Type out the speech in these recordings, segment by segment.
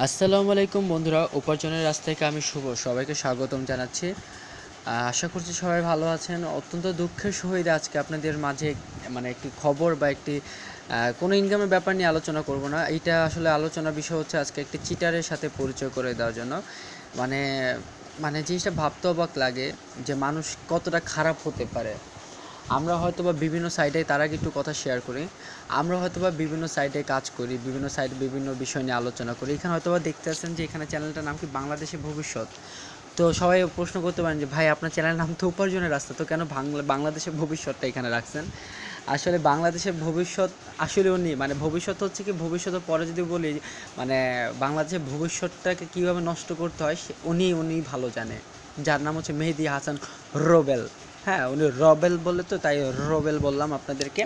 আসসালামু আলাইকুম বন্ধুরা, উপার্জনের রাস্তা থেকে আমি শুভ। সবাইকে স্বাগতম জানাচ্ছি। আশা করছি সবাই ভালো আছেন। অত্যন্ত দুঃখের সহিত আজকে আপনাদের মাঝে মানে একটি খবর বা একটি কোনো ইনকামের ব্যাপার নিয়ে আলোচনা করব না। এইটা আসলে আলোচনা বিষয় হচ্ছে আজকে একটি চিটারের সাথে পরিচয় করে দেওয়ার জন্য। মানে মানে জিনিসটা ভাবতে অবাক লাগে যে মানুষ কতটা খারাপ হতে পারে। আমরা হয়তো বা বিভিন্ন সাইটে তার আগে একটু কথা শেয়ার করি। আমরা হয়তো বা বিভিন্ন সাইটে কাজ করি, বিভিন্ন সাইডে বিভিন্ন বিষয় নিয়ে আলোচনা করি। এখানে হয়তো বা দেখতে পাচ্ছেন যে এখানে চ্যানেলটার নাম কি বাংলাদেশের ভবিষ্যৎ? তো সবাই প্রশ্ন করতে পারেন যে, ভাই, আপনার চ্যানেলের নাম তো উপার্জনের রাস্তা, তো কেন বাংলা বাংলাদেশের ভবিষ্যৎটা এখানে রাখছেন? আসলে বাংলাদেশের ভবিষ্যৎ আসলে উনি মানে ভবিষ্যৎ হচ্ছে কি, ভবিষ্যতের পরে যদি বলি মানে বাংলাদেশের ভবিষ্যৎটাকে কীভাবে নষ্ট করতে হয় উনি উনি ভালো জানে। যার নাম হচ্ছে মেহেদি হাসান রোবেল। হ্যাঁ উনি রবেল বলে তো, তাই রবেল বললাম আপনাদেরকে।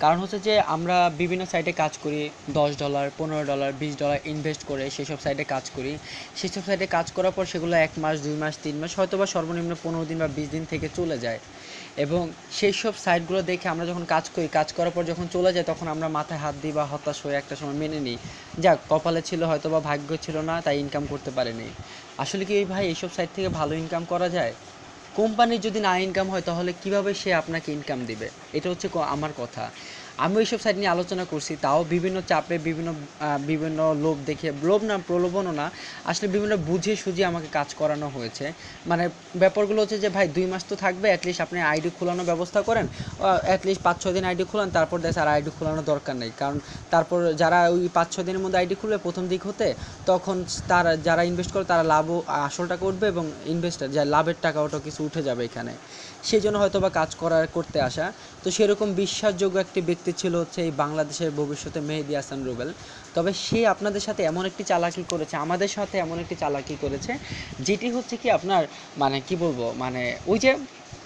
কারণ হচ্ছে যে, আমরা বিভিন্ন সাইটে কাজ করি, দশ ডলার পনেরো ডলার বিশ ডলার ইনভেস্ট করে সেসব সাইটে কাজ করি। সেসব সাইটে কাজ করার পর সেগুলো এক মাস, দুই মাস, তিন মাস হয়তো বা সর্বনিম্ন পনেরো দিন বা বিশ দিন থেকে চলে যায়। এবং সেই সব সাইটগুলো দেখে আমরা যখন কাজ করি, কাজ করার পর যখন চলে যায়, তখন আমরা মাথায় হাত দিই বা হতাশ হয়ে একটা সময় মেনে নিই। যাক, কপালে ছিল হয়তো বা ভাগ্য ছিল না, তাই ইনকাম করতে পারেনি। আসলে কি ভাই, এইসব সাইট থেকে ভালো ইনকাম করা যায়? কোম্পানির যদি না ইনকাম হয়, তাহলে কীভাবে সে আপনাকে ইনকাম দিবে? এটা হচ্ছে আমার কথা। আমি ওইসব সাইড নিয়ে আলোচনা করছি, তাও বিভিন্ন চাপে, বিভিন্ন বিভিন্ন লোভ দেখে লোভ না, প্রলোভনও না, আসলে বিভিন্ন বুঝে সুঝে আমাকে কাজ করানো হয়েছে। মানে ব্যাপারগুলো হচ্ছে যে, ভাই, দুই মাস তো থাকবে অ্যাটলিস্ট আপনি আইডি খোলানোর ব্যবস্থা করেন অ্যাটলিস্ট পাঁচ, ছয় দিন আইডি খোলান, তারপর দেখ আর আইডি খোলানোর দরকার নেই। কারণ তারপর যারা ওই পাঁচ, ছয় দিনের মধ্যে আইডি খুলবে প্রথম দিক হতে, তখন তারা, যারা ইনভেস্ট করে তারা লাভও আসল টাকা উঠবে এবং ইনভেস্টার যা লাভের টাকা ওটা কিছু উঠে যাবে এখানে। সেই জন্য হয়তো বা কাজ করার, করতে আসা। তো সেরকম বিশ্বাসযোগ্য একটি ব্যক্তি ছিল হচ্ছে এই বাংলাদেশের ভবিষ্যতে মেহেদি হাসান রুবেল। তবে সে আপনাদের সাথে এমন একটি চালাকি করেছে, আমাদের সাথে এমন একটি চালাকি করেছে, যেটি হচ্ছে কি আপনার মানে কি বলব মানে ওই যে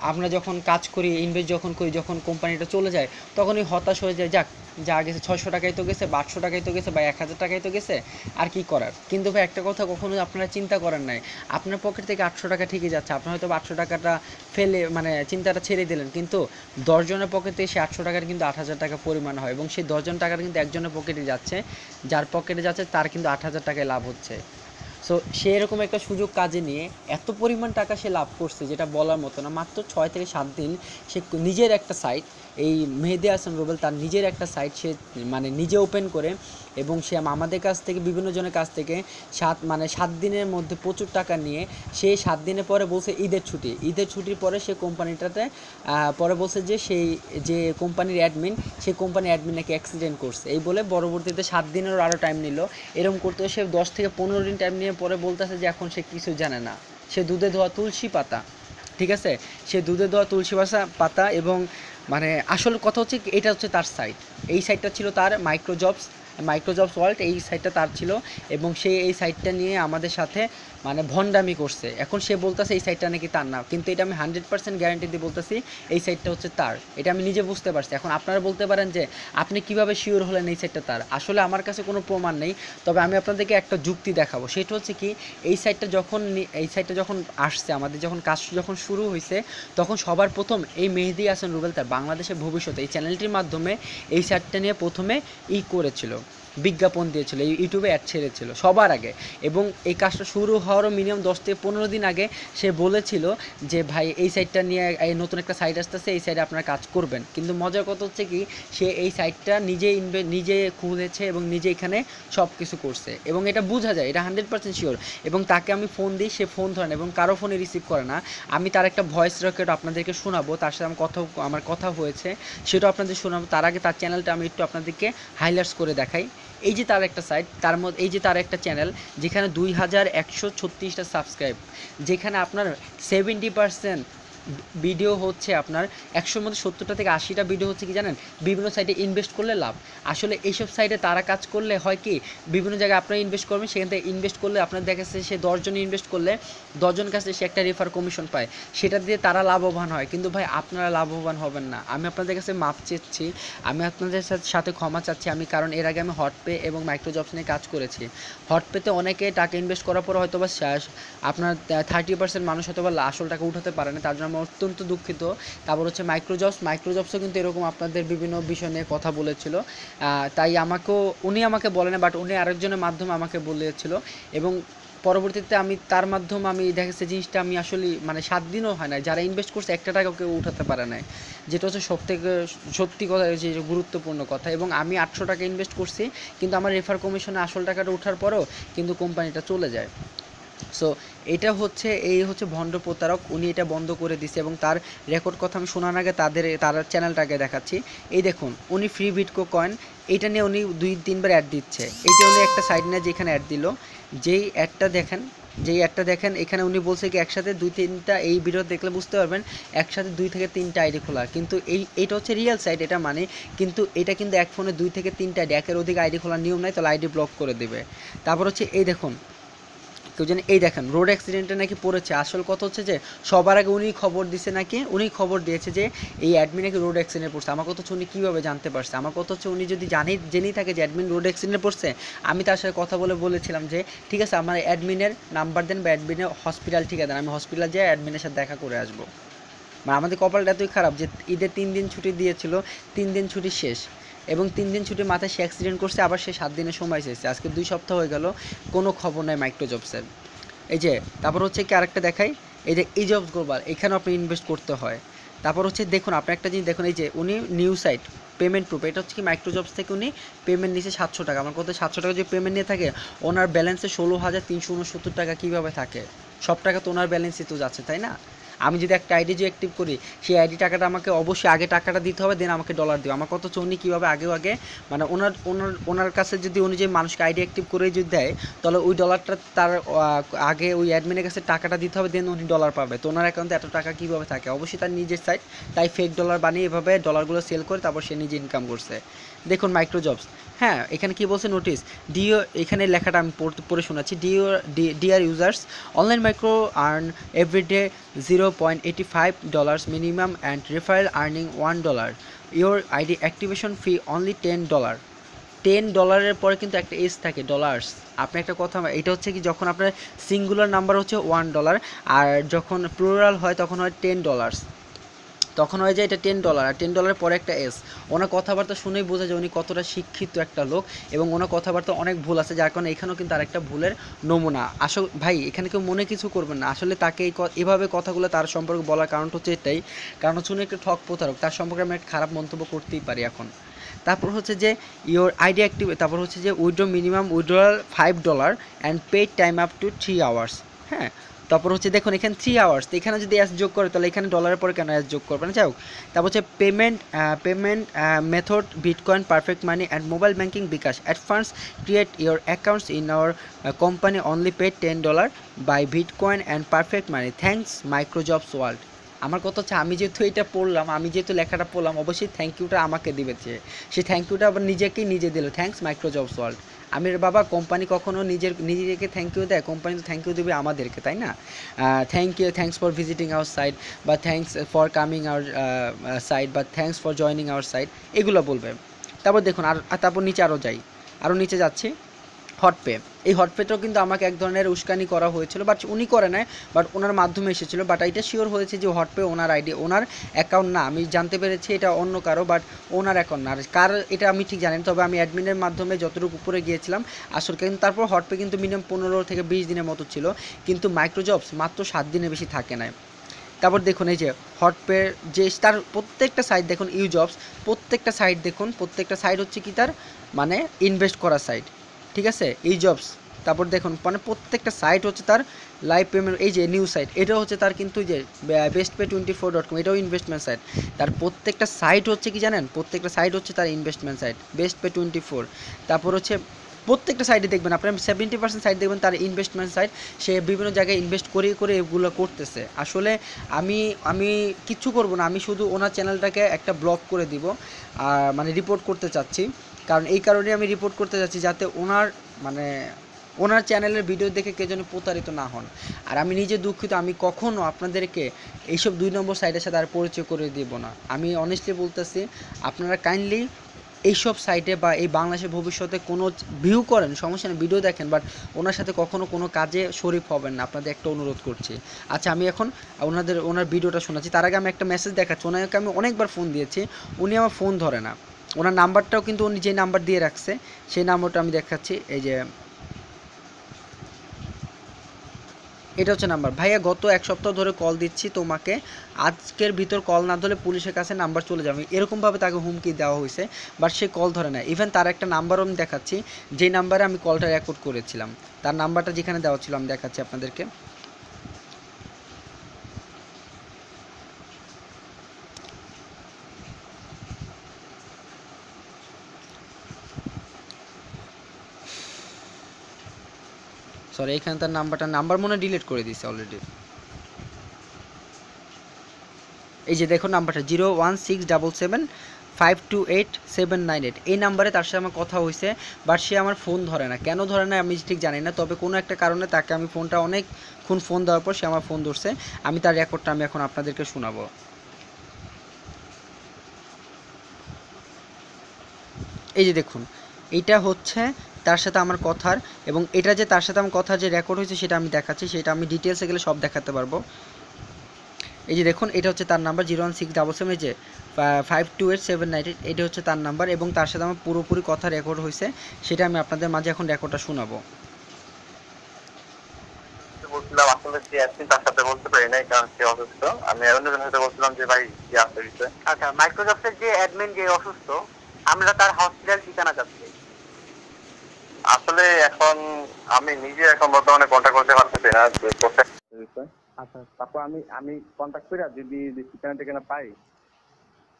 আমরা যখন কাজ করি ইনভেস্ট যখন করি, যখন কোম্পানিটা চলে যায়, তখনই হতাশ হয়ে যায়, যাক যা গেছে ছয়শো টাকায় তো গেছে বা আটশো টাকায় তো গেছে বা এক হাজার টাকায় তো গেছে, আর কি করার? কিন্তু ভাই একটা কথা কখনো আপনারা চিন্তা করেন নাই। আপনার পকেট থেকে আটশো টাকা ঠিকই যাচ্ছে আপনি হয়তো আটশো টাকাটা ফেলে মানে চিন্তাটা ছেড়ে দিলেন, কিন্তু দশজনের পকেটে সে আটশো টাকার কিন্তু আট হাজার টাকা পরিমাণ হয় এবং সেই দশজন টাকার কিন্তু একজনের পকেটে যাচ্ছে, যার পকেটে যাচ্ছে তার কিন্তু আট হাজার টাকায় লাভ হচ্ছে। সো সে এরকম একটা সুযোগ কাজে নিয়ে এত পরিমাণ টাকা সে লাভ করছে যেটা বলার মতো না। মাত্র ছয় থেকে সাত দিন সে নিজের একটা সাইট এই মেহেদি হাসান রুবেল তার নিজের একটা সাইট সে মানে নিজে ওপেন করে এবং সে আমাদের কাছ থেকে, বিভিন্ন জনের কাছ থেকে সাত মানে সাত দিনের মধ্যে প্রচুর টাকা নিয়ে সে সাত দিনের পরে বলছে ঈদের ছুটি। ঈদের ছুটির পরে সে কোম্পানিটাতে পরে বলছে যে সেই যে কোম্পানির অ্যাডমিন সেই কোম্পানির অ্যাডমিন নাকি অ্যাক্সিডেন্ট করছে। এই বলে পরবর্তীতে সাত দিনেরও আরও টাইম নিল। এরকম করতে সে দশ থেকে পনেরো দিন টাইম নিয়ে পরে বলতেছে যে এখন সে কিছু জানে না। সে দুধে ধোয়া তুলসী পাতা, ঠিক আছে? সে দুধে ধোয়া তুলসী পাতা পাতা এবং মানে আসল কথা হচ্ছে এটা হচ্ছে তার সাইট এই সাইটটা ছিল তার micro jobs micro jobs world এই সাইটটা তার ছিল এবং সে এই সাইটটা নিয়ে আমাদের সাথে মানে ভণ্ডামি করছে। এখন সে বলতেছে এই সাইটটা নাকি তার না। কিন্তু এটা আমি হান্ড্রেড পার্সেন্ট গ্যারান্টি দিয়ে বলতেছি, এই সাইটটা হচ্ছে তার। এটা আমি নিজে বুঝতে পারছি। এখন আপনারা বলতে পারেন যে, আপনি কীভাবে শিওর হলেন এই সাইটটা তার? আসলে আমার কাছে কোনো প্রমাণ নেই। তবে আমি আপনাদেরকে একটা যুক্তি দেখাবো। সেটা হচ্ছে কি, এই সাইটটা যখন এই সাইটটা যখন আসছে, আমাদের যখন কাজ যখন শুরু হয়েছে তখন সবার প্রথম এই মেহেদি হাসান রুবেল তার বাংলাদেশের ভবিষ্যতে এই চ্যানেলটির মাধ্যমে এই সাইটটা নিয়ে প্রথমে ই করেছিল। বিজ্ঞাপন দিয়েছিল ইউটিউবে অ্যাড ছেড়েছিল সবার আগে। এবং এই কাজটা শুরু হওয়ারও মিনিমাম দশ থেকে পনেরো দিন আগে সে বলেছিল যে, ভাই, এই সাইটটা নিয়ে, এই নতুন একটা সাইট আসতেছে, এই সাইডে আপনারা কাজ করবেন। কিন্তু মজার কথা হচ্ছে কি, সে এই সাইটটা নিজে ইনভে নিজে খুলেছে এবং নিজে এখানে সব কিছু করছে। এবং এটা বোঝা যায়, এটা হান্ড্রেড পার্সেন্ট শিওর এবং তাকে আমি ফোন দিই, সে ফোন ধরে না এবং কারও ফোনে রিসিভ করে না। আমি তার একটা ভয়েস রেকর্ড আপনাদেরকে শোনাবো, তার সাথে আমার কথা আমার কথা হয়েছে সেটা আপনাদের শোনাবো। তার আগে তার চ্যানেলটা আমি একটু আপনাদেরকে হাইলাইটস করে দেখাই। এই যে তার একটা সাইট তার মধ্যে, এই যে তার একটা চ্যানেল যেখানে দুই হাজার একশো ছত্রিশটা সাবস্ক্রাইব যেখানে আপনার সেভেন্টি পার্সেন্ট ভিডিও হচ্ছে আপনার একশোর মধ্যে সত্তরটা থেকে আশিটা ভিডিও হচ্ছে কি জানেন? বিভিন্ন সাইটে ইনভেস্ট করলে লাভ। আসলে এইসব সাইটে তারা কাজ করলে হয় কি? বিভিন্ন জায়গায় আপনারা ইনভেস্ট করবেন, সেখান থেকে ইনভেস্ট করলে আপনার দেখা যাচ্ছে সে দশজন ইনভেস্ট করলে দশজন কাছে সে একটা রেফার কমিশন পায়। সেটা দিয়ে তারা লাভবান হয়। কিন্তু ভাই, আপনারা লাভবান হবেন না। আমি আপনাদের কাছে মাপ চেয়েছি। আমি আপনাদের সাথে- ক্ষমা চাচ্ছি। আমি কারণ এর আগে আমি হটপে এবং মাইক্রো জবস নিয়ে কাজ করেছি। হটপেতে অনেকে টাকা ইনভেস্ট করার পর হয়তো বা আপনার থার্টি পার্সেন্ট মানুষ হয়তো বা আসল টাকা উঠাতে পারে না। তার জন্য অত্যন্ত দুঃখিত। তারপর হচ্ছে মাইক্রোজবস মাইক্রোজবসও কিন্তু এরকম আপনাদের বিভিন্ন বিষয় নিয়ে কথা বলেছিল। তাই আমাকেও, উনি আমাকে বলেন বাট উনি আরেকজনের মাধ্যমে আমাকে বলেছিল। এবং পরবর্তীতে আমি, তার মাধ্যমে আমি দেখেছি জিনিসটা আমি আসলে মানে সাত দিনও হয় না যারা ইনভেস্ট করছে, একটা টাকাও কেউ উঠাতে পারে নাই। যেটা হচ্ছে সব থেকে সত্যি কথা, যে গুরুত্বপূর্ণ কথা। এবং আমি আটশো টাকা ইনভেস্ট করছি, কিন্তু আমার রেফার কমিশনে আসল টাকাটা ওঠার পরেও কিন্তু কোম্পানিটা চলে যায়। সো এটা হচ্ছে, এই হচ্ছে ভণ্ড প্রতারক, উনি এটা বন্ধ করে দিছে এবং তার রেকর্ড কথা আমি শোনার আগে তাদের, তার চ্যানেলটাকে দেখাচ্ছি। এই দেখুন, উনি ফ্রি বিটকো কয়েন এটা নিয়ে উনি দুই, তিনবার অ্যাড দিচ্ছে। এই যে উনি একটা সাইড নিয়ে যেখানে অ্যাড দিল, যেই অ্যাডটা দেখেন, যেই অ্যাডটা দেখেন, এখানে উনি বলছে কি একসাথে দুই, তিনটা, এই ভিডিও দেখলে বুঝতে পারবেন, একসাথে দুই থেকে তিনটা আইডি খোলা। কিন্তু এই, এটা হচ্ছে রিয়েল সাইট এটা মানে কিন্তু এটা কিন্তু এক ফোনে দুই থেকে তিনটা আইডি একের অধিক আইডি খোলার নিয়ম নাই, তাহলে আইডি ব্লক করে দেবে। তারপর হচ্ছে, এই দেখুন কেউ জানি? এই দেখেন রোড অ্যাক্সিডেন্টে নাকি পড়েছে। আসল কথা হচ্ছে যে, সবার আগে উনি খবর দিছে নাকি? উনি খবর দিয়েছে যে, এই অ্যাডমিন নাকি রোড অ্যাক্সিডেন্টে পড়ছে। আমার কথা হচ্ছে উনি কীভাবে জানতে পারছে? আমার কথা হচ্ছে উনি যদি জানি, জেনেই থাকে যে অ্যাডমিন রোড অ্যাক্সিডেন্টে পড়ছে, আমি তার সাথে কথা বলে বলেছিলাম যে, ঠিক আছে, আমার অ্যাডমিনের নাম্বার দেন বা অ্যাডমিনের হসপিটাল ঠিক আছে আমি হসপিটাল যেয়ে অ্যাডমিনের সাথে দেখা করে আসব। মানে আমাদের কপালটা এতই খারাপ যে ঈদের তিন দিন ছুটি দিয়েছিল, তিন দিন ছুটি শেষ। এবং তিন দিন ছুটির মাথায় সে অ্যাক্সিডেন্ট করছে, আবার সে সাত দিনের সময় চেয়েছে আজকে দুই সপ্তাহ হয়ে গেল, কোনো খবর নাই মাইক্রোজবসের এই যে, তারপর হচ্ছে কি আরেকটা দেখাই, এই যে এই জবস গ্লোবাল এখানেও আপনি ইনভেস্ট করতে হয়। তারপর হচ্ছে দেখুন, আপনি একটা জিনিস দেখুন, এই যে উনি নিউ সাইট পেমেন্ট প্রুফ এটা হচ্ছে কি মাইক্রোজবস থেকে উনি পেমেন্ট নিয়েছে সাতশো টাকা। আমার কত সাতশো টাকা যদি পেমেন্ট নিয়ে থাকে, ওনার ব্যালেন্সে ষোলো হাজার তিনশো উনসত্তর টাকা কীভাবে থাকে? সব টাকা তো ওনার ব্যালেন্সে তো যাচ্ছে, তাই না? আমি যদি একটা আইডি যে অ্যাক্টিভ করি, সেই আইডি টাকাটা আমাকে অবশ্যই আগে টাকাটা দিতে হবে দেন আমাকে ডলার দিও। আমার কত উনি কীভাবে আগেও আগে মানে ওনার ওনার ওনার কাছে যদি উনি যে মানুষকে আইডি অ্যাক্টিভ করে যদি দেয়, তাহলে ওই ডলারটা তার আগে ওই অ্যাডমিনের কাছে টাকাটা দিতে হবে দেন উনি ডলার পাবে। তো ওনার অ্যাকাউন্টে এত টাকা কীভাবে থাকে? অবশ্যই তার নিজের সাইট তাই ফেক ডলার বানিয়ে এভাবে ডলারগুলো সেল করে তারপর সে নিজে ইনকাম করছে। দেখুন মাইক্রোজবস হ্যাঁ এখানে কি বলছে নোটিস ডিও এখানে লেখাটা আমি পড়তে, পড়ে শোনাচ্ছি। ডিও DR users online micro earn everyday zero point eighty five dollars minimum and referral earning one dollar your ID activation fee only ten dollar ten ডলারের পরে কিন্তু একটা এজ থাকে ডলার্স আপনি একটা কথা, এটা হচ্ছে কি যখন আপনার সিঙ্গুলার নাম্বার হচ্ছে ওয়ান ডলার আর যখন প্লুরাল হয় তখন হয় টেন ডলার্স তখন হয়ে যায় এটা টেন ডলার আর টেন ডলারের পরে একটা এস ওনার কথাবার্তা শুনেই বোঝা যায় উনি কতটা শিক্ষিত একটা লোক এবং ওনার কথাবার্তা অনেক ভুল আছে, যার কারণে এখানেও কিন্তু আরেকটা ভুলের নমুনা। আসল, ভাই, এখানে কেউ মনে কিছু করবেন না। আসলে তাকে এই এভাবে কথাগুলো তার সম্পর্কে বলার কারণ হচ্ছে এটাই। কারণ হচ্ছে উনি একটা ঠক প্রতারক, তার সম্পর্কে আমি একটা খারাপ মন্তব্য করতেই পারি এখন। তারপর হচ্ছে যে ইওর আইডি অ্যাক্টিভ তারপর হচ্ছে যে withdraw minimum withdrawal five dollar and paid time up to three hours হ্যাঁ? তারপর হচ্ছে দেখুন, এখানে থ্রি আওয়ার্স এখানে যদি অ্যাস যোগ করে, তাহলে এখানে ডলারের পরে কেন অ্যাস যোগ করবে না? যাই হোক, তারপর হচ্ছে payment payment method bitcoin perfect money and mobile banking bKash. Advance create your accounts in our company only paid ten dollar by bitcoin and perfect money thanks micro jobs world আমার কথা হচ্ছে, আমি যেহেতু এটা পড়লাম, আমি যেহেতু লেখাটা পড়লাম, অবশ্যই থ্যাংক ইউটা আমাকে দিবে সে। সেই থ্যাংক ইউটা আবার নিজেকেই নিজে দিল। থ্যাংকস মাইক্রোজবস ওয়ার্ল্ড আমি বাবা কোম্পানি কখনো নিজের, নিজেকে থ্যাংক ইউ দেয়? কোম্পানি তো থ্যাংক ইউ দেবে আমাদেরকে, তাই না? Thank you thanks for visiting our site বা thanks for coming our site বা thanks for joining our site এগুলো বলবে। তারপর দেখুন, আর তারপর নিচে আরও যাই। আরও নিচে যাচ্ছি। হটপে এই হটপেটাও কিন্তু আমাকে এক ধরনের উস্কানি করা হয়েছিল বাট উনি করে নাই বাট ওনার মাধ্যমে এসেছিল বাট এটা শিওর হয়েছে যে হটপে ওনার আইডি, ওনার অ্যাকাউন্ট না। আমি জানতে পেরেছি এটা অন্য কারও বাট ওনার অ্যাকাউন্ট না। আর কার এটা আমি ঠিক জানি তবে আমি অ্যাডমিনের মাধ্যমে যতটুকু উপরে গিয়েছিলাম, আসলে কিন্তু তারপর হটপে কিন্তু মিনিমাম পনেরো থেকে বিশ দিনের মতো ছিল, কিন্তু মাইক্রোজবস মাত্র সাত দিনের বেশি থাকে নাই। তারপর দেখুন এই যে হটপে যে তার প্রত্যেকটা সাইট দেখুন ইউজবস প্রত্যেকটা সাইট দেখুন, প্রত্যেকটা সাইট হচ্ছে কি তার মানে ইনভেস্ট করা সাইট ঠিক আছে? এই জবস তারপর দেখুন মানে প্রত্যেকটা সাইট হচ্ছে তার লাইভ পেমেন্ট এই যে নিউ সাইট এটা হচ্ছে তার কিন্তু যে best pay twenty four dot com এটাও ইনভেস্টমেন্ট সাইট তার প্রত্যেকটা সাইট হচ্ছে কি জানেন? প্রত্যেকটা সাইট হচ্ছে তার investment site best pay twenty four তারপর হচ্ছে প্রত্যেকটা সাইডে দেখবেন আপনার সেভেন্টি পার্সেন্ট সাইড দেখবেন তার ইনভেস্টমেন্ট সাইট সে বিভিন্ন জায়গায় ইনভেস্ট করে করে এগুলো করতেছে। আসলে আমি আমি কিচ্ছু করব না, আমি শুধু ওনার চ্যানেলটাকে একটা ব্লক করে দিব আর মানে রিপোর্ট করতে চাচ্ছি। কারণ এই কারণে আমি রিপোর্ট করতে যাচ্ছি যাতে ওনার মানে ওনার চ্যানেলের ভিডিও দেখে কে যেন প্রতারিত না হন। আর আমি নিজে দুঃখিত, আমি কখনও আপনাদেরকে এইসব দুই নম্বর সাইটের সাথে আর পরিচয় করে দিব না। আমি অনেস্টলি বলতেছি, আপনারা কাইন্ডলি এইসব সাইটে বা এই বাংলাদেশের ভবিষ্যতে কোনো ভিউ করেন, সমস্যা ভিডিও দেখেন বাট ওনার সাথে কখনো কোনো কাজে শরিক হবেন না। আপনাদের একটা অনুরোধ করছি। আচ্ছা আমি এখন ওনাদের, ওনার ভিডিওটা শোনাচ্ছি। তার আগে আমি একটা মেসেজ দেখাচ্ছি। ওনাকে আমি অনেকবার ফোন দিয়েছি, উনি আমার ফোন ধরে না। ওনার নাম্বারটাও কিন্তু উনি যে নাম্বার দিয়ে রাখছে, সেই নাম্বারটা আমি দেখাচ্ছি, এই যে। এটা হচ্ছে নাম্বার। ভাইয়া, গত এক সপ্তাহ ধরে কল দিচ্ছি তোমাকে। আজকের ভিতর কল না ধরলে পুলিশের কাছে নাম্বার চলে যাবে। এরকমভাবে তাকে হুমকি দেওয়া হয়েছে বাট সে কল ধরে না ইভেন তার একটা নাম্বারও আমি দেখাচ্ছি যে নাম্বারে আমি কলটা রেকর্ড করেছিলাম। তার নাম্বারটা যেখানে দেওয়া ছিল, আমি দেখাচ্ছি আপনাদেরকে। সরি এখানে তার নাম্বারটা নাম্বার মনে ডিলিট করে দিয়েছে অলরেডি এই যে দেখো নাম্বারটা zero one six double seven five two eight seven nine eight এই নাম্বারে তার সাথে আমার কথা হয়েছে বাট সে আমার ফোন ধরে না। কেন ধরে না আমি ঠিক জানি না, তবে কোনো একটা কারণে তাকে আমি ফোনটা অনেকক্ষণ ফোন দেওয়ার পর সে আমার ফোন ধরছে। আমি তার রেকর্ডটা আমি এখন আপনাদেরকে শোনাবো। এই যে দেখুন, এইটা হচ্ছে তার সাথে আমার কথার এবং এটা যে তার সাথে আমার কথা যে রেকর্ড হয়েছে সেটা আমি দেখাচ্ছি সেটা আমি ডিটেলসে গেলে সব দেখাতে পারব। এই যে দেখুন এটা হচ্ছে তার number zero one six double seven যে five two eight seven nine eight এটা হচ্ছে তার নাম্বার এবং তার সাথে আমার পুরোপুরি কথা রেকর্ড হয়েছে সেটা আমি আপনাদের মাঝে এখন রেকর্ডটা শোনাবো। বলছিলাম আসলে যে তার সাথে বলতে পারি নাই কারণ সে অসুস্থ। আমি অন্যজনের সাথে বলছিলাম যে ভাই কি আচ্ছা মাইক্রোসফটের যে অ্যাডমিন যে অসুস্থ আমরা তার হসপিটাল ঠিকানা চাচ্ছি আসলে এখন আমি নিজে এখন বর্তমানে কন্ট্যাক্ট করতে পারতেছি না। আচ্ছা তারপর আমি আমি কন্ট্যাক্ট করে যদি ঠিকানা টিকানা পাই।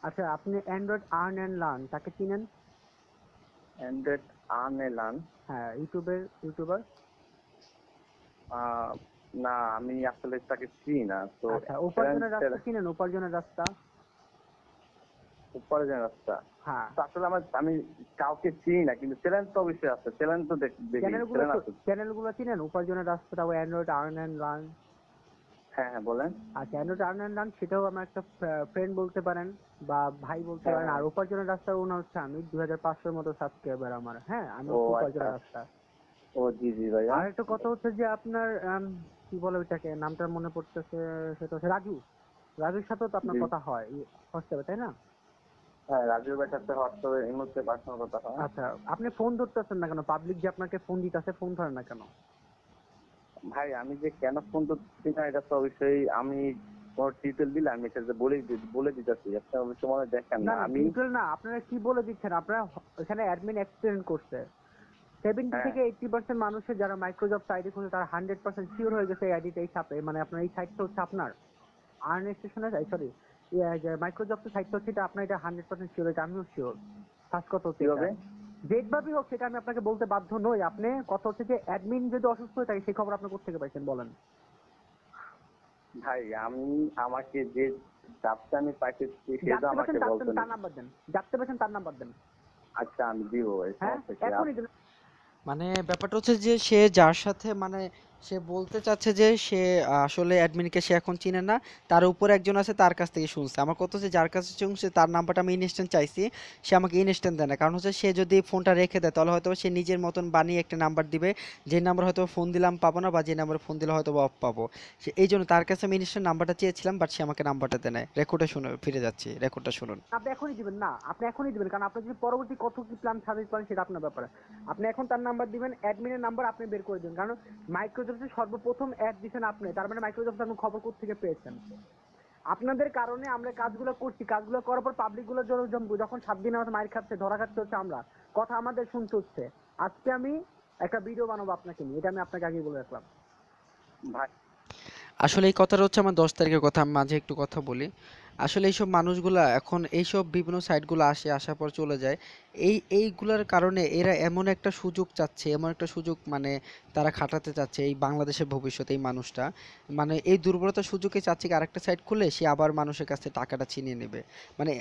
আচ্ছা আপনি অ্যান্ড্রয়েড আর্ন অ্যান্ড লার্ন তাকে চিনেন? অ্যান্ড্রয়েড আনেলান হ্যাঁ ইউটিউবের? ইউটিউবার না আমি আসলে তাকে চিনি না তো আচ্ছা উপার্জনের রাস্তা চিনেন? উপার্জনের রাস্তা? উপার্জনের রাস্তা হ্যাঁ। আসলে আমার আমি কাউকে চিনি না কিন্তু চ্যালেঞ্জ তো অবশ্যই আছে চ্যালেঞ্জ তো দেখি চ্যানেলগুলো চ্যানেলগুলো চিনেন? উপার্জনের রাস্তা তাও অ্যান্ড্রয়েড আর্ন অ্যান্ড লার্ন হ্যাঁ হ্যাঁ বলেন। আচ্ছা অ্যান্ড্রয়েড আর্ন অ্যান্ড লার্ন সেটাও আমার একটা ফ্রেন্ড বলতে পারেন বা ভাই বলতে হ্যাঁ। পারেন। আর উপার্জনের রাস্তা ওনার হচ্ছে আমি দুই হাজার পাঁচশোর মতো সাবস্ক্রাইবার আমার। হ্যাঁ আমি ও, উপার্জনের আচ্ছা। রাস্তা। ও জি জি ভাইয়া আর একটা কথা হচ্ছে যে আপনার কি বলে ওইটাকে নামটা মনে পড়তেছে সেটা হচ্ছে রাজু। রাজুর সাথেও তো আপনার কথা হয় হোয়াটসঅ্যাপে তাই না? হ্যাঁ রাজীব ভাইয়ের সাথে হোয়াটসঅ্যাপে এই মুহূর্তে পার্সোনাল কথা হয়। আচ্ছা আপনি ফোন ধরতেছেন না কেন? পাবলিক যে আপনাকে ফোন দিতেছে ফোন ধরেন না কেন? ভাই আমি যে কেন ফোন করছি না এটা তো অবশ্যই আমি কোনো দিলে আমি এটা যে বলে বলে দিতেছি। আপনি অবশ্যই মনে দেখেন না না আমি আপনারা কি বলে দিচ্ছেন? আপনারা এখানে অ্যাডমিন এক্সপ্লেন করছে। সেভেন্টি হ্যাঁ। থেকে এইটটি পার্সেন্ট মানুষের যারা মাইক্রোজব আইডি খুঁজে তারা হান্ড্রেড পার্সেন্ট শিওর হয়ে গেছে এই আইডিটা এই সাথে মানে আপনার এই সাইটটা হচ্ছে আপনার। আর্ন স্টেশনে সরি সাইটটা হচ্ছে এটা আপনার এটা হান্ড্রেড পার্সেন্ট শিওর এটা আমিও শিওর ফার্স্ট কথা হচ্ছে কীভাবে? এটা। যেভাবেই হোক সেটা আমি আপনাকে বলতে বাধ্য নই। আপনি কথা হচ্ছে যে অ্যাডমিন যদি অসুস্থ হয়ে থাকে সেই খবর আপনি কোথেকে পাইছেন বলেন? ভাই আমি আমাকে যে আমি সেটা আমাকে বলতে তার- তার নাম্বার দেন। পারছেন তার নাম্বার দেন। আচ্ছা আমি দিব ভাই হ্যাঁ এখনই মানে ব্যাপারটা হচ্ছে যে সে যার সাথে মানে সে বলতে চাচ্ছে যে সে আসলে অ্যাডমিনকে সে এখন চিনে না। তার উপরে একজন আছে, তার কাছ থেকে শুনছে। আমার কথা হচ্ছে, যার কাছে শুনছে তার নাম্বারটা আমি ইনস্ট্যান্ট চাইছি। সে আমাকে ইনস্ট্যান্ট দেয় না। কারণ হচ্ছে, সে যদি ফোনটা রেখে দেয়, তাহলে হয়তো সে নিজের মতন বানিয়ে একটা নাম্বার দিবে। যে নাম্বার হয়তো ফোন দিলাম পাবো না, বা যে নাম্বারে ফোন দিলে হয়তো অফ পাবো। সে, এই জন্য তার কাছে আমি ইনস্ট্যান্ট নাম্বারটা চেয়েছিলাম বাট সে আমাকে নাম্বারটা দেয় না রেকর্ডে শুনে, ফিরে যাচ্ছি। রেকর্ডটা শুনুন। আপনি এখনই দিবেন, না, আপনি এখনই দিবেন। কারণ আপনি যদি পরবর্তী কত কি প্ল্যান সাজেস্ট করেন, সেটা আপনার ব্যাপারে। আপনি এখন তার নাম্বার দিবেন অ্যাডমিনের নাম্বার আপনি বের করে দিবেন। কারণ মাইক্রোজবসে সর্বপ্রথম অ্যাড দিয়েছেন আপনি, তার মানে মাইক্রোসফট আপনি খবর থেকে পেয়েছেন? আপনাদের কারণে আমরা কাজগুলো করছি, কাজগুলো করার পর পাবলিকগুলো যখন সাত দিন আমাদের মাইর খাচ্ছে, ধরা খাচ্ছে হচ্ছে আমরা। কথা আমাদের শুনতে হচ্ছে। আজকে আমি একটা ভিডিও বানাবো আপনাকে নিয়ে, এটা আমি আপনাকে আগে বলে রাখলাম। ভাই আসলে এই কথাটা হচ্ছে আমার দশ তারিখের কথা, আমি মাঝে একটু কথা বলি। আসলে এইসব মানুষগুলা এখন এইসব বিভিন্ন সাইটগুলো আসে, আসার পর চলে যায়। এই, এইগুলার কারণে এরা এমন একটা সুযোগ চাচ্ছে, এমন একটা সুযোগ মানে তারা খাটাতে চাচ্ছে এই বাংলাদেশের ভবিষ্যতে এই মানুষটা। মানে এই দুর্বলতার সুযোগে চাচ্ছে আরেকটা সাইট খুলে সে আবার মানুষের কাছ থেকে টাকাটা ছিনিয়ে নেবে। মানে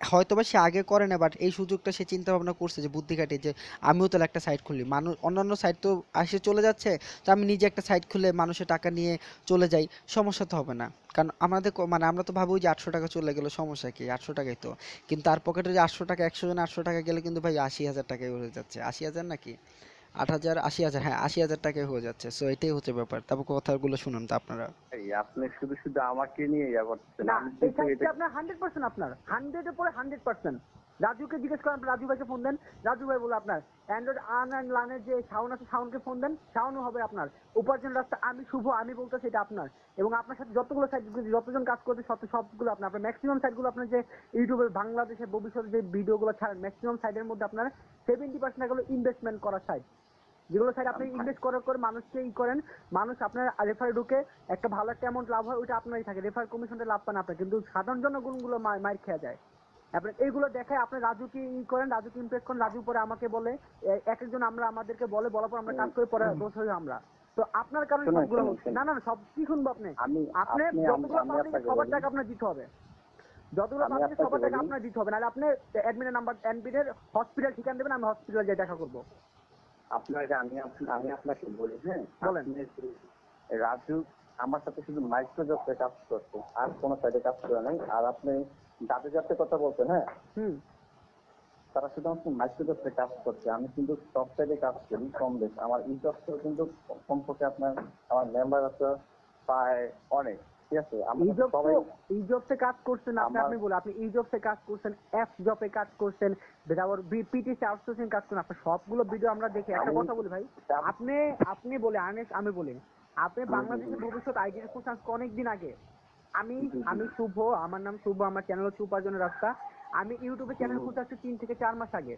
হয়তোবা সে আগে করে না বাট এই সুযোগটা সে চিন্তা ভাবনা করছে যে বুদ্ধি খাটিয়ে যে আমিও তাহলে একটা সাইট খুলি। মানুষ, অন্যান্য সাইট তো আসে চলে যাচ্ছে, তো আমি নিজে একটা সাইট খুলে মানুষের টাকা নিয়ে চলে যাই, সমস্যা তো হবে না। কারণ আমাদের মানে আমরা তো ভাবো যে আটশো টাকা চলে গেলো, সমস্যা কি? আটশো টাকাই তো। কিন্তু তার পকেটে যে আটশো টাকা, একশো জন আটশো টাকা গেলে কিন্তু ভাই আশি হাজার টাকায় হয়ে যাচ্ছে। আশি হাজার নাকি? আট হাজার আশি হাজার হ্যাঁ আশি হাজার টাকায় হয়ে যাচ্ছে। সো এটাই হচ্ছে ব্যাপার। তারপর কথাগুলো শুনুন তো আপনারা। আপনি শুধু শুধু আমাকে নিয়ে ইয়া করতেছেন। না এটা আপনার হান্ড্রেড পার্সেন্ট আপনার। হান্ড্রেড এর পরে হান্ড্রেড পার্সেন্ট রাজুকে জিজ্ঞেস করেন রাজু ভাইকে ফোন দেন। রাজু ভাই বলে আপনার অ্যান্ড্রয়েড আন অ্যান্ড লানের যে সাউন্ড আছে সাউন্ডকে ফোন দেন। শাওনও হবে আপনার। উপার্জন রাস্তা আমি শুভ আমি বলতেছি সেটা আপনার। এবং আপনার সাথে যতগুলো সাইট যতজন কাজ করতে সব সবগুলো আপনার। আপনার ম্যাক্সিমাম সাইটগুলো আপনার যে ইউটিউবে বাংলাদেশের ভবিষ্যতে যে ভিডিওগুলো ছাড়েন ম্যাক্সিমাম সাইটের মধ্যে আপনার সেভেন্টি পার্সেন্ট এগুলো ইনভেস্টমেন্ট করা সাইট যেগুলো সাইড আপনি ইনভেস্ট করার পর মানুষকে ই করেন মানুষ আপনার রেফারে ঢুকে একটা ভালো একটা অ্যামাউন্ট লাভ হয় ওইটা আপনারই থাকে। রেফার কমিশনটা লাভ পান আপনার। কিন্তু সাধারণ জনগণগুলো মার খেয়ে যায়। আপনার এইগুলো দেখে আপনি রাজুকে ই করেন? রাজুকে ইমপ্রেস করেন? রাজু পরে আমাকে বলে এক একজন আমরা আমাদেরকে বলে বলার পর আমরা কাজ করে পরে দোষ হই আমরা। তো আপনার কারণে সবগুলো হচ্ছে না না সব কি শুনব আপনি? আপনি যতগুলো পাবেন সবার টাকা আপনার দিতে হবে। যতগুলো পাবেন সবার টাকা। আপনার দিতে হবে। নাহলে আপনি অ্যাডমিনের নাম্বার অ্যাডমিনের হসপিটাল ঠিকানা দেবেন আমি হসপিটাল যাই দেখা করব। আপনাকে আমি আমি আপনাকে বলি হ্যাঁ? বলেন। রাজু আমার সাথে শুধু মাইক্রোজফটে কাজ করছে আর কোনো সাইডে কাজ করে নাই। আর আপনি যাতে কথা বলছেন হ্যাঁ? হুম। তারা শুধুমাত্র মাইক্রোজফটে কাজ করছে। আমি কিন্তু সাইডে কাজ করি কম বেশ। আমার ইজবসেও কিন্তু সম্পর্কে আপনার আমার মেম্বার আছে প্রায় অনেক ঠিক আছে? এই কাজ করছেন আপনি বলে আপনি এই কাজ করছেন এফ জবে কাজ করছেন তারপর বিপিটিসি আউটসোর্সিং কাজ সবগুলো ভিডিও আমরা দেখি। একটা আমি- কথা বলি ভাই আপনি আপনি বলে আনেস আমি বলি আপনি বাংলাদেশের ভবিষ্যৎ আইডিয়া আজকে অনেক দিন আগে। আমি আমি শুভ আমার নাম শুভ আমার চ্যানেল হচ্ছে উপার্জনের রাস্তা। আমি ইউটিউবে চ্যানেল খুলতে আসছি তিন থেকে চার মাস আগে।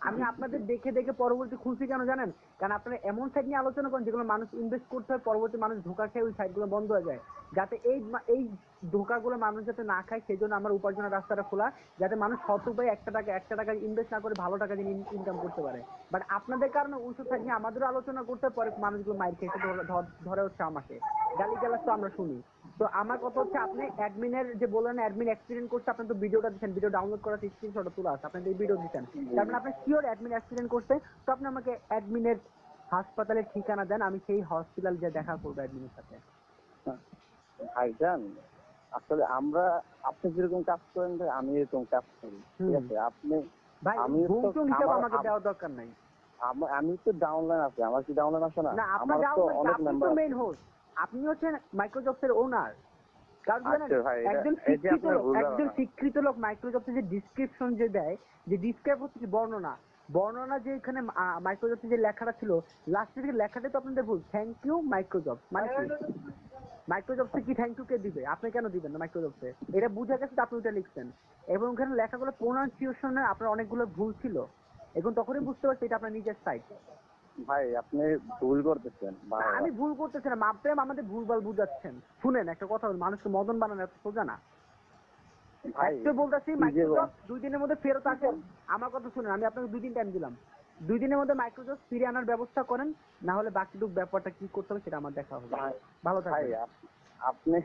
আমি আপনাদের দেখে দেখে পরবর্তী খুলছি কেন জানেন? কারণ আপনারা এমন সাইট নিয়ে আলোচনা করেন যেগুলো মানুষ ইনভেস্ট করতে হয় পরবর্তী মানুষ ধোকা খেয়ে ওই সাইটগুলো বন্ধ হয়ে যায়। যাতে এই এই ধোকাগুলো মানুষ যাতে না খায় সেই জন্য আমার উপার্জনের রাস্তাটা খোলা যাতে মানুষ সৎ উপায়ে একটা টাকা একটা টাকা ইনভেস্ট না করে ভালো টাকা দিয়ে ইনকাম করতে পারে। বাট আপনাদের কারণে ওইসব সাইট নিয়ে আমাদেরও আলোচনা করতে হয়, পরে মানুষগুলো মাইর খেয়ে ধরে- ধরে হচ্ছে আমাকে। গালি গালাজ তো আমরা শুনি। তো আমার কথা হচ্ছে আপনি অ্যাডমিনের যে বললেন অ্যাডমিন এক্সপিরিয়েন্স করছে আপনি তো ভিডিওটা দিচ্ছেন ভিডিও ডাউনলোড করার স্ক্রিনশট তোলা আছে আপনি ভিডিও দিচ্ছেন। তার মানে আপনি শিওর অ্যাডমিন এক্সপিরিয়েন্স করছে তো আপনি আমাকে অ্যাডমিনের হাসপাতালের ঠিকানা দেন আমি সেই হসপিটাল যে দেখা করব অ্যাডমিনের সাথে। ভাইজান আসলে আমরা আপনি যেরকম কাজ করেন আমি এরকম কাজ করি ঠিক আছে? আপনি ভাই আমি আমাকে আম- দেওয়ার দরকার নাই। আমি তো ডাউনলাইন আছে আমার কি ডাউনলাইন আছে না? আমার তো অনেক আপনি মেম্বার মেইন হোস্ট আপনি হচ্ছেন মাইক্রোজফটের ওনার আচ্ছা একজন শিক্ষিত একজন শিক্ষিত লোক মাইক্রোজফটে যে ডিসক্রিপশন যে দেয় যে ডিসক্রাইব হচ্ছে বর্ণনা। বর্ণনা যে এখানে মাইক্রোজফটে যে লেখাটা ছিল লাস্টের দিকে লেখাটা তো আপনাদের ভুল। থ্যাংক ইউ মাইক্রোজফট মানে কি? মাইক্রোজফটে কি থ্যাংক ইউ কে দিবে? আপনি কেন দিবেন না মাইক্রোজফটে এটা বুঝা গেছে তো আপনি ওটা লিখছেন। এবং ওখানে লেখাগুলো প্রোনাউন্সিয়েশনে আপনার অনেকগুলো ভুল ছিল। এখন তখনই বুঝতে পারছি এটা আপনার নিজের সাইট ভাই আপনি ভুল করতেছেন আমি ভুল করতেছি না মাপপ্রেম আমাদের ভুলভাল বুঝাচ্ছেন। শুনেন একটা কথা মানুষকে মদন বানানো এত সোজা না। ভাই বলতেছি মাইক্রোসফট দুই দিনের মধ্যে ফেরত আসেন। আমার কথা শুনেন আমি আপনাকে দুই দিন টাইম দিলাম। দুই দিনের মধ্যে মাইক্রোসফট ফিরে আনার ব্যবস্থা করেন না হলে বাকিটুকু ব্যাপারটা কি করতে হবে সেটা আমার দেখা হবে। ভালো থাকবেন। আপনি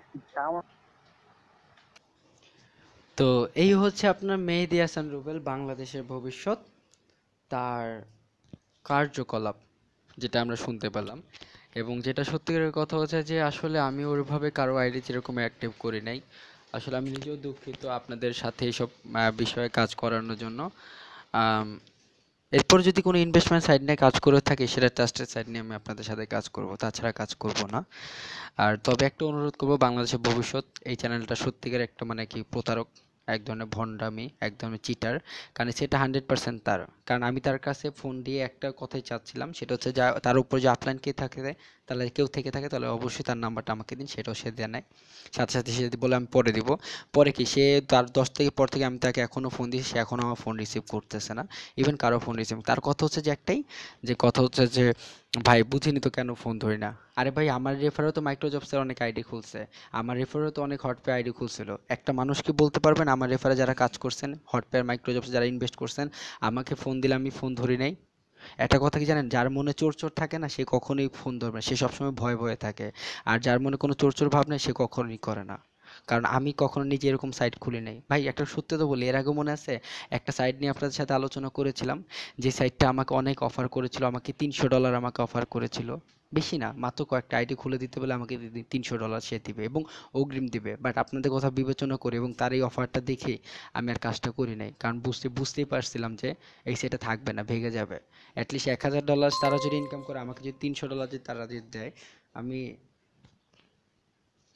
তো এই হচ্ছে আপনার মেহেদি হাসান রুবেল বাংলাদেশের ভবিষ্যৎ। তার কার্যকলাপ, যেটা আমরা শুনতে পেলাম। এবং যেটা সত্যিকারের কথা হচ্ছে যে, আসলে আমি ওইভাবে কারও আইডি যেরকম অ্যাক্টিভ করি নাই। আসলে আমি নিজেও দুঃখিত আপনাদের সাথে এইসব বিষয়ে কাজ করানোর জন্য। এরপর যদি কোনো ইনভেস্টমেন্ট সাইট নিয়ে কাজ করে থাকি, সেটা ট্রাস্টেড সাইট নিয়ে আমি আপনাদের সাথে কাজ করব, তাছাড়া কাজ করব না। আর তবে একটা অনুরোধ করব, বাংলাদেশের ভবিষ্যৎ, এই চ্যানেলটা সত্যিকার একটা মানে কি প্রতারক এক ধরনের ভণ্ডামি, এক ধরনের চিটার কারণ সেটা হান্ড্রেড পার্সেন্ট তার। কারণ আমি তার কাছে ফোন দিয়ে একটা কথাই চাচ্ছিলাম, সেটা হচ্ছে যা, তার উপর যে আপলাইন কে থাকে, তাহলে কেউ থেকে থাকে, তাহলে অবশ্যই তার নাম্বারটা আমাকে দিন, সেটাও সে দেয় নাই। সাথে সাথে সে যদি বলে আমি পরে দিব। পরে কি, সে তার দশ থেকে পর থেকে আমি তাকে এখনও ফোন দিয়েছি, সে এখনও আমার ফোন রিসিভ করতেছে না। ইভেন কারও ফোন রিসিভ তার কথা হচ্ছে যে একটাই, যে কথা হচ্ছে যে, ভাই বুঝিনি তো কেন ফোন ধরি না? আরে ভাই, আমার রেফারেও তো মাইক্রোজবসের অনেক আইডি খুলছে। আমার রেফারেও তো অনেক হটপে আইডি খুলছিল। একটা মানুষ কি বলতে পারবেন, আমার রেফারে যারা কাজ করছেন হটপে মাইক্রোজবসে যারা ইনভেস্ট করছেন, আমাকে ফোন দিলে আমি ফোন ধরি নাই? একটা কথা কি জানেন, যার মনে চোর চোর থাকে না, সে কখনোই ফোন ধরবে না। সে সবসময় ভয় ভয়ে থাকে। আর যার মনে কোনো চোর চোর ভাব নেই, সে কখনোই করে না। কারণ আমি কখনো নিজে এরকম সাইট খুলি নাই। ভাই, একটা সত্য তো বলি, এর আগে মনে আছে? একটা সাইট নিয়ে আপনাদের সাথে আলোচনা করেছিলাম, যে সাইটটা আমাকে অনেক অফার করেছিল, আমাকে তিনশো ডলার আমাকে অফার করেছিল। বেশি না, মাত্র কয়েকটা আইডি খুলে দিতে বলে আমাকে তিনশো ডলার সে দিবে এবং অগ্রিম দিবে। বাট আপনাদের কথা বিবেচনা করে এবং তার এই অফারটা দেখে আমি আর কাজটা করি নাই। কারণ বুঝতে, বুঝতেই পারছিলাম যে এই সেটা থাকবে না, ভেঙে যাবে। অ্যাটলিস্ট এক হাজার ডলার তারা যদি ইনকাম করে, আমাকে যদি তিনশো ডলার যদি তারা যদি দেয়, আমি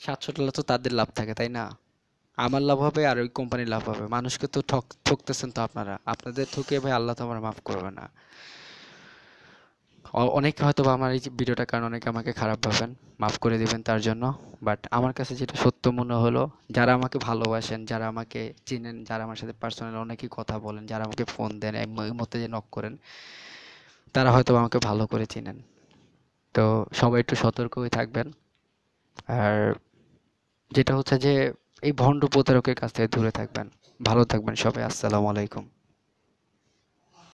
সাতশো ডলার তো তাদের লাভ থাকে, তাই না? আমার লাভ হবে আর ওই কোম্পানির লাভ হবে। মানুষকে তো ঠক, ঠকতেছেন তো আপনারা। আপনাদের ঠকে ভাই আল্লাহ তো আমার মাফ করবে না। অনেকে হয়তো বা আমার এই ভিডিওটা কারণ অনেকে আমাকে খারাপ ভাবেন, মাফ করে দিবেন তার জন্য। বাট আমার কাছে যেটা সত্য মনে হলো, যারা আমাকে ভালোবাসেন, যারা আমাকে চেনেন, যারা আমার সাথে পার্সোনাল অনেকেই কথা বলেন, যারা আমাকে ফোন দেন, এই মতে যে নক করেন, তারা হয়তো আমাকে ভালো করে চেনেন। তো সবাই একটু সতর্ক হয়ে থাকবেন। আর যেটা হচ্ছে যে, এই ভণ্ড প্রতারকের কাছ থেকে দূরে থাকবেন। ভালো থাকবেন সবাই, আসসালামু আলাইকুম।